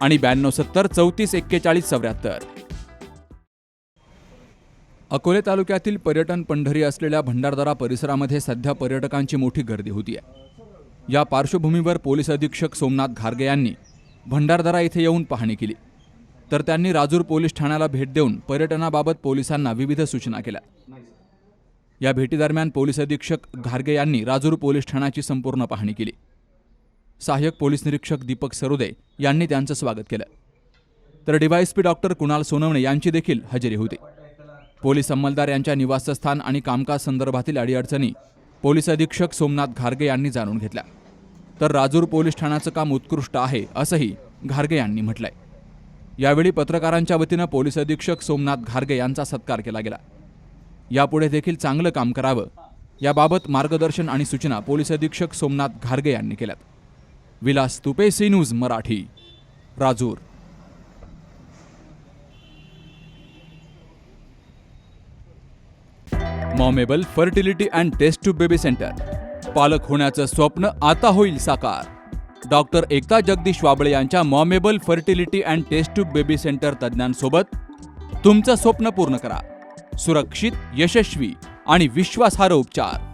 आणि ब्याण्णव सत्तर चौतीस एक्केचाळीस चौऱ्याहत्तर. अकोले तालुक्यातील पर्यटन पंढरी असलेल्या भंडारदरा परिसरामध्ये सध्या पर्यटकांची मोठी गर्दी होती आहे या पार्श्वभूमीवर पोलीस अधीक्षक सोमनाथ घारगे यांनी भंडारदरा येथे येऊन पाहणी केली. तर त्यांनी राजूर पोलीस ठाण्याला भेट देऊन पर्यटनाबाबत पोलिसांना विविध सूचना केल्या. या भेटीदरम्यान पोलीस अधीक्षक घारगे यांनी राजूर पोलीस ठाण्याची संपूर्ण पाहणी केली. सहाय्यक पोलीस निरीक्षक दीपक सरोदे यांनी त्यांचं स्वागत केलं. तर डीवायएसपी डॉक्टर कुणाल सोनवणे यांची देखील हजेरी होती. पोलीस अंमलदार यांच्या निवासस्थान आणि कामकाज संदर्भातील अडीअडचणी पोलीस अधीक्षक सोमनाथ घारगे यांनी जाणून घेतल्या. तर राजूर पोलीस ठाण्याचं काम उत्कृष्ट आहे असंही घारगे यांनी म्हटलंय. यावेळी पत्रकारांच्या वतीनं पोलीस अधीक्षक सोमनाथ घारगे यांचा सत्कार केला गेला. यापुढे देखील चांगलं काम करावं याबाबत मार्गदर्शन आणि सूचना पोलीस अधीक्षक सोमनाथ घारगे यांनी केल्यात. Vilas Tupe C news Marathi Rajur. मॉमेबल fertility and test tube baby centre. पालक होण्याचं स्वप्न आता होईल साकार. डॉक्टर एकता जगदीश वाबळे यांच्या मॉमेबल fertility and test tube baby centre तज्ज्ञांसोबत तुमचं स्वप्न पूर्ण करा. सुरक्षित यशस्वी आणि विश्वासार्ह उपचार.